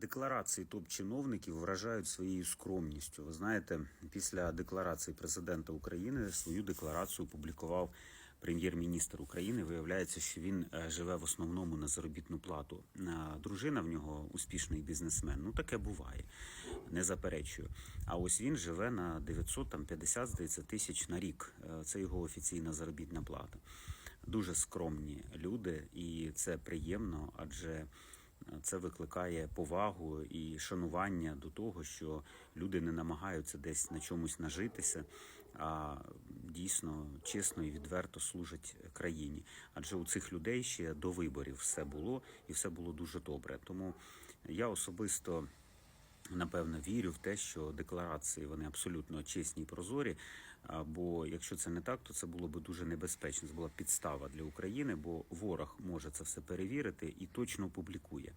Декларації топ-чиновників вражають своєю скромністю. Ви знаєте, після декларації президента України свою декларацію опублікував прем'єр-міністр України. Виявляється, що він е, живе в основному на заробітну плату. Дружина в нього успішний бізнесмен. Ну таке буває, не заперечую. А ось він живе на 950 здається, тисяч на рік. Е, Це його офіційна заробітна плата. Дуже скромні люди, і це приємно, адже це викликає повагу і шанування до того, що люди не намагаються десь на чомусь нажитися, а дійсно чесно і відверто служать країні. Адже у цих людей ще до виборів все було і все було дуже добре. Тому я особисто. Напевно, вірю в те, що декларації вони абсолютно чесні і прозорі. Бо якщо це не так, то це було б дуже небезпечно. Це була підстава для України, бо ворог може це все перевірити і точно опублікує.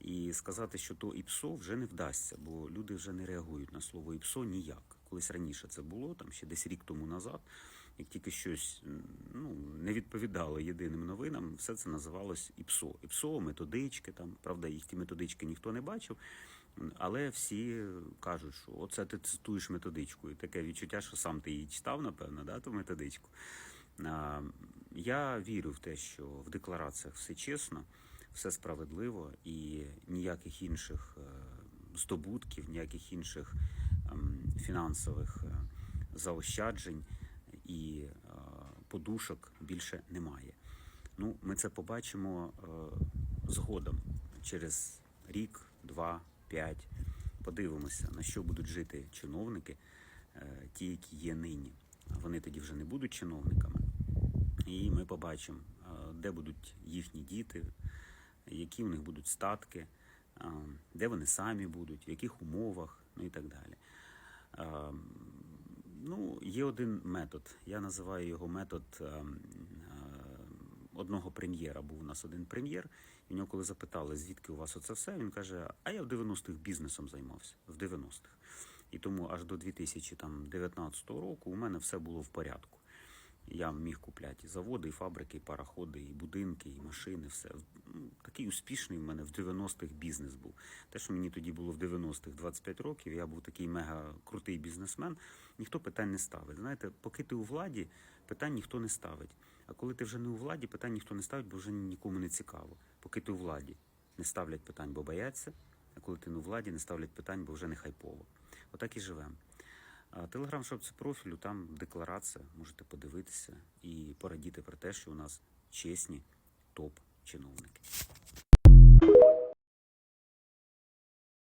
І сказати, що то ІПСО вже не вдасться, бо люди вже не реагують на слово ІПСО ніяк. Колись раніше це було, там ще десь рік тому назад, як тільки щось ну, не відповідало єдиним новинам, все це називалось ІПСО. ІПСО, методички, там, правда, їх ті методички ніхто не бачив. Але всі кажуть, що оце ти цитуєш методичку. І таке відчуття, що сам ти її читав, напевно, да, ту методичку. Я вірю в те, що в деклараціях все чесно, все справедливо і ніяких інших е, здобутків, ніяких інших ем, фінансових е, заощаджень і е, подушок більше немає. Ну, ми це побачимо згодом через рік, два, п'ять. Подивимося, на що будуть жити чиновники, ті, які є нині. Вони тоді вже не будуть чиновниками. І ми побачимо, де будуть їхні діти, які у них будуть статки, де вони самі будуть, в яких умовах, ну і так далі. Ну, є один метод. Я називаю його метод одного прем'єра. Був у нас один прем'єр, і в нього коли запитали, звідки у вас оце все, він каже: А я в 90-х бізнесом займався. В 90-х. І тому аж до 2019 року у мене все було в порядку. Я міг купляти і заводи, і фабрики, і пароходи, і будинки, і машини. Все такий успішний в мене в 90-х бізнес був. Те, що мені тоді було в 90-х 25 років, я був такий мега крутий бізнесмен. Ніхто питань не ставить. Знаєте, поки ти у владі, питань ніхто не ставить. А коли ти вже не у владі, питань ніхто не ставить, бо вже нікому не цікаво. Поки ти у владі не ставлять питань, бо бояться. А коли ти не у владі, не ставлять питань, бо вже не хайпово. Отак і живемо. Телеграм шопці профілю, там декларація, можете подивитися і порадіти про те, що у нас чесні топ-чиновники.